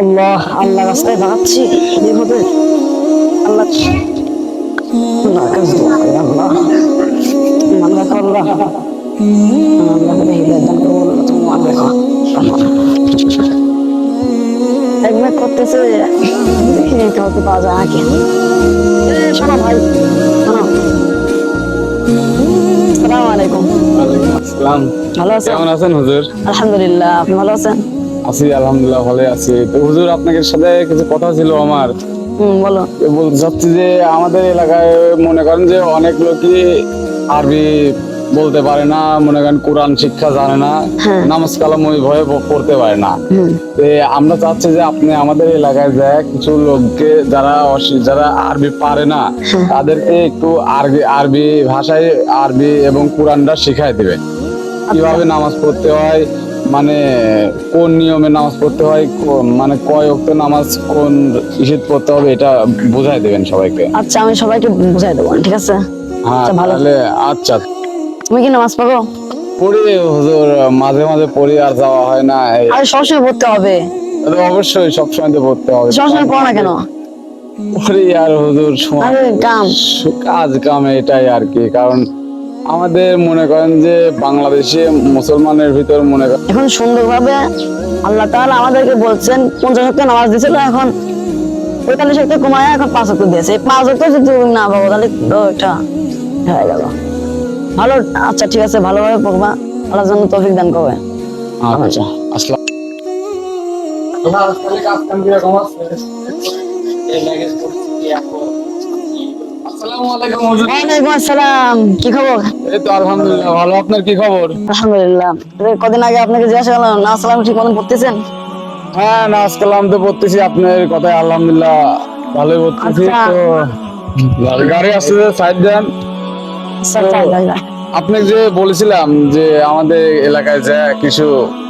আল্লাহ আল্লাহ রাস্তায় দাঁড়াচ্ছি। এভাবে আল্লাহ। আল্লাহ একবার করতেছে দেখি কাউকে পাওয়া যায় নাকি? শোনো ভাই শোনো। আসসালামু আলাইকুম। আসসালাম। ভালো আছেন? কেমন আছেন হুজুর? আলহামদুলিল্লাহ আপনি ভালো আছেন? আছি আলহামদুলিল্লাহ ভালো আছি। তো হুজুর আপনাদের সাথে কিছু কথা ছিল আমার। বলো। বলতে চাচ্ছি যে আমাদের এলাকায় মনে করেন যে অনেক লোকই আরবি বলতে পারে না মনে করেন কোরআন শিক্ষা জানে না হ্যাঁ। নামাজ কালাম ওই ভয়ে পড়তে পারে না। আমরা চাচ্ছি যে আপনি আমাদের এলাকায় যায় কিছু লোককে যারা যারা আরবি পারে না হ্যাঁ। তাদেরকে একটু আরবি আরবি ভাষায় আরবি এবং কোরআনটা শিখাই দিবেন। কীভাবে নামাজ পড়তে হয় মানে কোন নিয়মে নামাজ পড়তে হয় মানে কয় অক্ত নামাজ কোন ইসিদ পড়তে হবে এটা বুঝাই দেবেন সবাইকে। আচ্ছা আমি সবাইকে বুঝাই দেবো ঠিক আছে? হ্যাঁ আচ্ছা, তাহলে আচ্ছা। তুমি কি নামাজ পড়ো? পড়ি হুজুর মাঝে মাঝে পড়ি আর যাওয়া হয় না আরে সবসময় পড়তে হবে? অবশ্যই সবসময় তো পড়তে হবে। সবসময় পড়ো না কেন? পড়ি আর হুজুর সময় কাজ কাম এটাই আর কি কারণ আমাদের মনে করেন যে বাংলাদেশে মুসলমানের ভিতর মনে করেন এখন সুন্দরভাবে আল্লাহ তাআলা আমাদেরকে বলছেন পঞ্চাশ শক্ত নামাজ দিয়েছিল এখন পঁয়তাল্লিশ শক্ত কমায় এখন পাঁচ শক্ত দিয়েছে। এই পাঁচ শক্ত যদি না পাবো তাহলে এটা হয়ে গেল। ভালো আচ্ছা ঠিক আছে ভালোভাবে পড়বা। আল্লাহ জন্য তৌফিক দান করবে। আচ্ছা। আসসালাম আসসালামু আলাইকুম হুজুর। ওয়ালাইকুম আসসালাম। কি খবর? এই তো আলহামদুলিল্লাহ ভালো। আপনার কি খবর? আলহামদুলিল্লাহ। কদিন আগে আপনাকে জিজ্ঞাসা করলাম না সালাম ঠিক মতন পড়তেছেন? হ্যাঁ নামাজ কালাম তো পড়তেছি আপনার কথায় আলহামদুলিল্লাহ ভালোই পড়তেছি। আচ্ছা। তো গাড়ি- গাড়ি আসছে সাইড দেন। যাই, যাই, যাই। আপনি যে বলেছিলাম যে আমাদের এলাকায় যা কিছু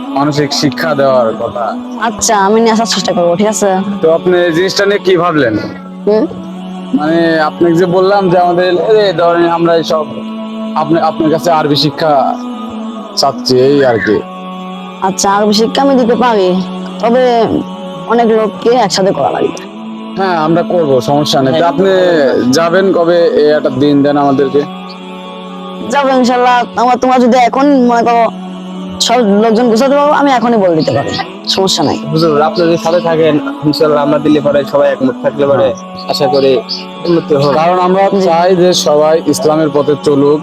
মানসিক শিক্ষা দেওয়ার কথা। আচ্ছা আমি নিয়ে আসার চেষ্টা করব ঠিক আছে? তো আপনি জিনিসটা নিয়ে কি ভাবলেন? হুম? মানে আপনাকে যে বললাম যে আমাদের ধরেন আমরা সব আপনি আপনার কাছে আরবি শিক্ষা চাচ্ছি এই আর কি। আচ্ছা আরবি শিক্ষা আমি দিতে পারি তবে অনেক লোককে একসাথে করা লাগবে। হ্যাঁ আমরা করব সমস্যা নেই। আপনি যাবেন কবে এই একটা দিন দেন আমাদেরকে? যাব ইনশাল্লাহ। আমার তোমরা যদি এখন মনে করো সব লোকজন গুছাতে পারব আমি এখনই বলে দিতে পারি সমস্যা নাই। হুজুর আপনি যদি সাথে থাকেন ইনশাল্লাহ আমরা দিলে পরে সবাই একমত থাকলে পরে আশা করি উন্নতি হবে। কারণ আমরা চাই যে সবাই ইসলামের পথে চলুক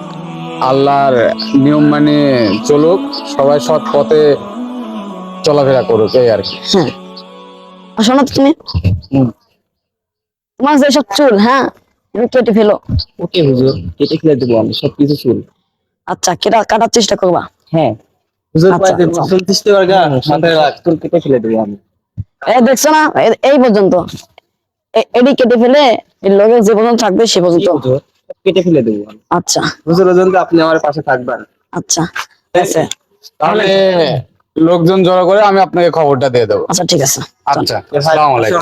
আল্লাহর নিয়ম মানে চলুক সবাই সৎ পথে চলাফেরা করুক এই আর কি। হ্যাঁ। শোনো তো তুমি। তোমার যেসব চুল হ্যাঁ? কেটে ফেলো। ওকে হুজুর কেটে খেলে দেবো আমি সবকিছু চুল। আচ্ছা কেটা কাটার চেষ্টা করবা। হ্যাঁ। আচ্ছা, আচ্ছা। দেখছ না? এই পর্যন্ত। এ- এডি কেটে ফেলে এই লোকের যে পর্যন্ত থাকবে সে পর্যন্ত। কেটে ফেলে দেবো আচ্ছা। হুজুর ওজন আপনি আমার পাশে থাকবেন। আচ্ছা তাহলে লোকজন জড়ো করে আমি আপনাকে খবরটা দিয়ে দেবো। আচ্ছা ঠিক আছে। আচ্ছা আসসালামু আলাইকুম।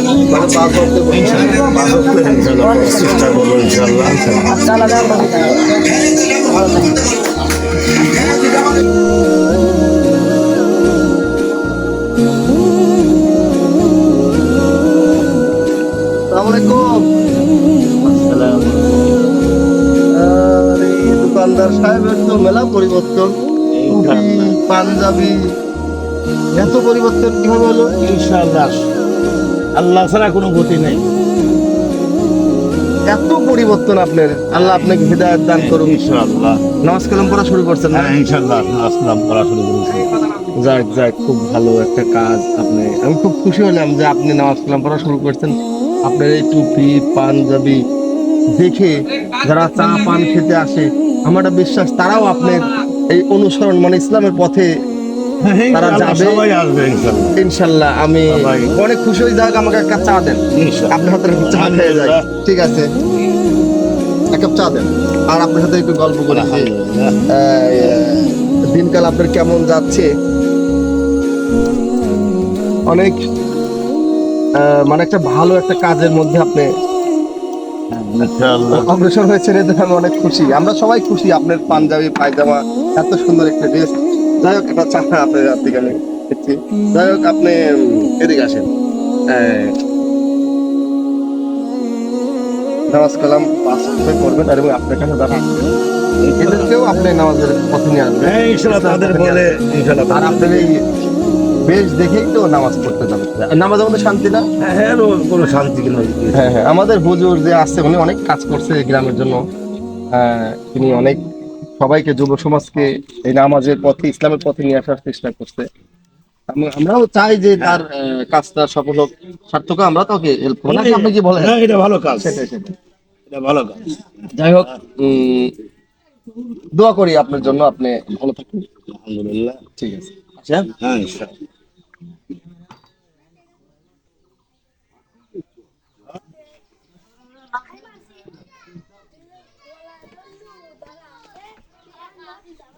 দোকানদার সাহেবের তো মেলা পরিবর্তন পাঞ্জাবি এত পরিবর্তন কীভাবে হলো ইনশাল্লাহ আল্লাহ ছাড়া কোনো গতি নেই। এত পরিবর্তন আপনার। আল্লাহ আপনাকে হৃদায়ত দান করুন ইনশাল্লাহ নামাজ কালাম পড়া শুরু করছেন না? হ্যাঁ ইনশাল্লাহ আসলাম পড়াশুরু করেছি। যাক যাক খুব ভালো একটা কাজ আপনি। আমি খুব খুশি হলাম যে আপনি নামাজ কালাম পড়া শুরু করছেন। আপনার এই টুপি পাঞ্জাবি দেখে যারা চা পান খেতে আসে আমার বিশ্বাস তারাও আপনার এই অনুসরণ মানে ইসলামের পথে তারা যাবে। ইনশাল্লাহ। আমি অনেক খুশি হয়ে যাক আমাকে এক কাপ চা দেন। আপনার হাতে চা খেয়ে যাই। ঠিক আছে। এক কাপ চা দেন। আর আপনার সাথে একটু গল্প করি। দিনকাল আপনার কেমন যাচ্ছে? অনেক মানে একটা ভালো একটা কাজের মধ্যে আপনি অগ্রসর হয়েছেন এতে আমি অনেক খুশি। আমরা সবাই খুশি আপনার পাঞ্জাবি পায়জামা এত সুন্দর একটা ড্রেস যাই হোক একটা চা আপনার রাত্রি গেলে দেখছি যাই হোক আপনি এদিকে আসেন। নামাজ কালাম পাঁচ করবেন আর এবং আপনার কাছে যারা এদেরকেও আপনি নামাজের পথে নিয়ে আসবেন। হ্যাঁ তাদের বলে আর আপনার এই বেশ দেখেই তো নামাজ পড়তে যাবেন। আর নামাজের মধ্যে শান্তি না? হ্যাঁ কোনো শান্তি কিনা হ্যাঁ হ্যাঁ আমাদের হুজুর যে আসছে উনি অনেক কাজ করছে গ্রামের জন্য। আহ, তিনি অনেক সবাইকে যুব সমাজকে এই নামাজের পথে ইসলামের পথে নিয়ে আসার চেষ্টা করছে। আমরাও চাই যে তার কাজটা সফল হোক। সার্থক আমরা তোকে হেল্প করব আপনি কি বলেন? হ্যাঁ এটা ভালো কাজ। সেটাই সেটাই। এটা ভালো কাজ। যাই হোক। উম, দোয়া করি আপনার জন্য। আপনি ভালো থাকুন। আলহামদুলিল্লাহ। ঠিক আছে। আচ্ছা হ্যাঁ ইনশাল্লাহ মামা চা খান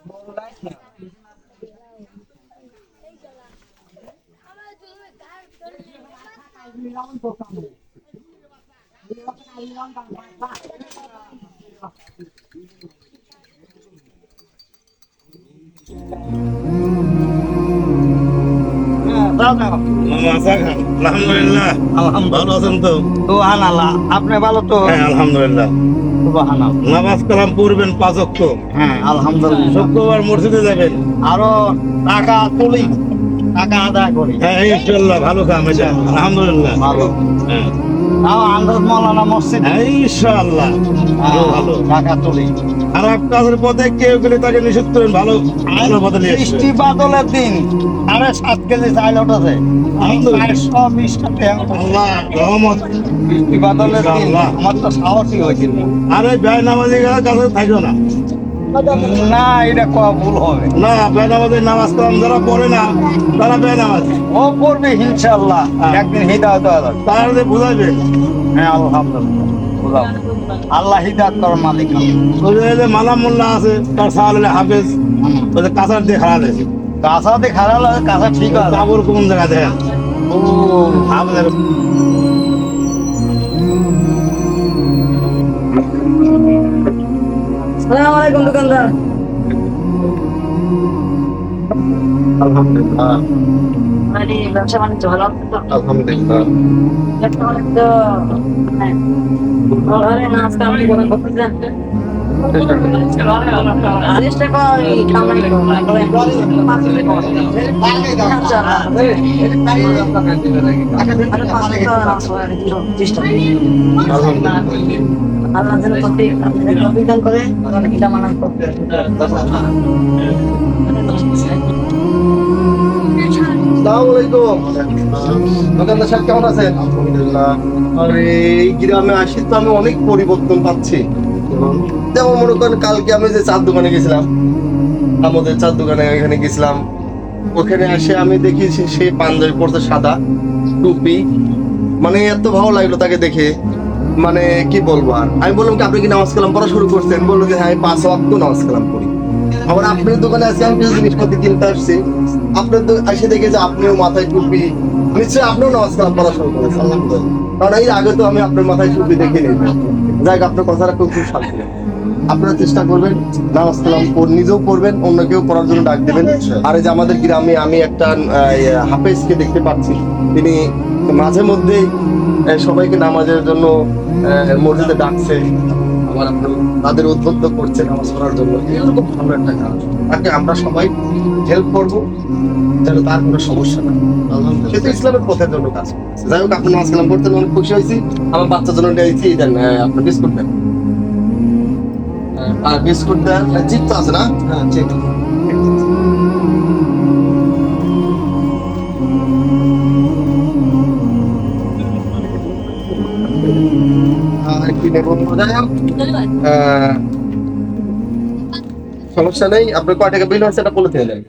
আলহামদুলিল্লাহ। ভালো আছেন তো? আপনি ভালো তো? হ্যাঁ আলহামদুলিল্লাহ। নামাজ কালাম পড়বেন পাঁচ অক্ত হ্যাঁ আলহামদুলিল্লাহ। শুক্রবার মসজিদে যাবেন। আরও টাকা তুলি টাকা আদায় করি। হ্যাঁ ইনশাল্লাহ ভালো কাম এটা। আলহামদুলিল্লাহ। ভালো। হ্যাঁ। আন্দাজ মৌলানা মসজিদ। হ্যাঁ, ইনশাআল্লাহ। ভালো ভালো। টাকা তুলি খারাপ কাজের পথে কেউ গেলে তাকে নিষেধ করেন ভালো ভালো পথে নিয়ে আসবেন। বৃষ্টি বাদলের দিন সাড়ে সাত কেজি চাইল বৃষ্টি বাদলের দিন আমার তো সাহসই হয়েছিল আরে ব্যয় নামাজি কাছে থাকো না। না এটা ক ভুল হবে। না ব্যয় নামাজ কালাম যারা পড়ে না তারা ব্যয় ও করবে ইনশাল্লাহ একদিন হৃদায়ত তারা যে বুঝাইবে। হ্যাঁ আলহামদুলিল্লাহ বুঝলাম আল্লাহ হিদায়ত করার মালিক। ওই যে- মালাম মোল্লা আছে তার সাহালে হাফেজ ওই যে কাঁচার দিয়ে খারাপ আছে কাঁচাতে খারাপ লাগে কাঁচা ঠিক আছে কাপড় কোন জায়গা দেয় ও হাফেজের সালাম আলাইকুম দোকানদার। আলহামদুলিল্লাহ। মানে ব্যবসা বাণিজ্য ভালো? আলহামদুলিল্লাহ। ব্যবসা বাণিজ্য হ্যাঁ। ঘরে নাচ কাম করে করতেছেন চেষ্টা দোকানদার কেমন আছেন? আলহামদুলিল্লাহ। আরে এই গ্রামে আসি তো আমি অনেক পরিবর্তন পাচ্ছি। যেমন মনে করেন কালকে আমি যে চার দোকানে গেছিলাম, আমাদের চার দোকানে এখানে গেছিলাম, ওখানে এসে আমি দেখি সে- পাঞ্জাবি পড়তে সাদা, টুপি। মানে এত ভালো লাগল তাকে দেখে। মানে কি বলব আর? আমি বললাম কি, আপনি কি নামাজ কালাম পড়া শুরু করছেন? বলল যে হ্যাঁ আমি পাঁচ ওয়াক্ত নামাজ কালাম করি আবার আপনার দোকানে আছি আমি কিছু কিনতে আসছি। আপনার তো এসে দেখে যে আপনিও মাথায় টুপি। নিশ্চয়ই আপনিও নামাজ কালাম পড়া শুরু করেছেন। কারণ এর আগে তো আমি আপনার মাথায় টুপি দেখিনি। যাই হোক, আপনার কথাটা খুব খুব শান্তি আপনারা চেষ্টা করবেন নামাজ কালাম নিজেও পড়বেন অন্যকেও পড়ার জন্য ডাক দেবেন। আর এই যে আমাদের গ্রামে আমি একটা হাফেজকে দেখতে পাচ্ছি। তিনি মাঝে মধ্যেই সবাইকে নামাজের জন্য মসজিদে ডাকছে। তাদের উদ্বুদ্ধ করছে নামাজ পড়ার জন্য। এরকম ভালো একটা কাজ তাকে আমরা সবাই হেল্প করব যেন তার কোনো সমস্যা না সে তো ইসলামের পথের জন্য কাজ। যাই হোক আপনি নামাজ কালাম করতে অনেক খুশি হয়েছি। আমার বাচ্চার জন্য নিয়েছি দেন আপনার বিস্কুট দেন। আর বিস্কুট দেন চিপ তো আছে না? হ্যাঁ চিপ সমস্যা নেই আপনার কয় টাকা বিল হয়েছে এটা বলে থেকে যাবে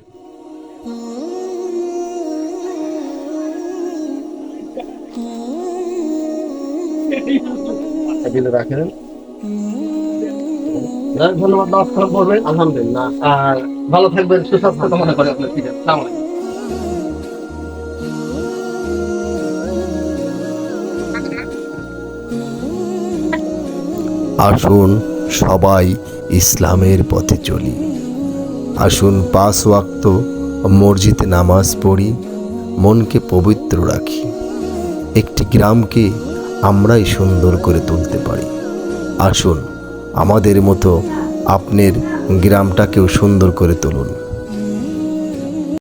আচ্ছা, রাখেন। ধন্যবাদ, নমস্কার করবেন। আলহামদুলিল্লাহ। আর ভালো থাকবেন, সুস্বাস্থ্য কামনা করে আপনার ঠিক আছে আসুন সবাই ইসলামের পথে চলি। আসুন পাঁচ ওয়াক্ত মসজিদে নামাজ পড়ি, মনকে পবিত্র রাখি। একটি গ্রামকে আমরাই সুন্দর করে তুলতে পারি। আসুন আমাদের মতো আপনার গ্রামটাকেও সুন্দর করে তুলুন।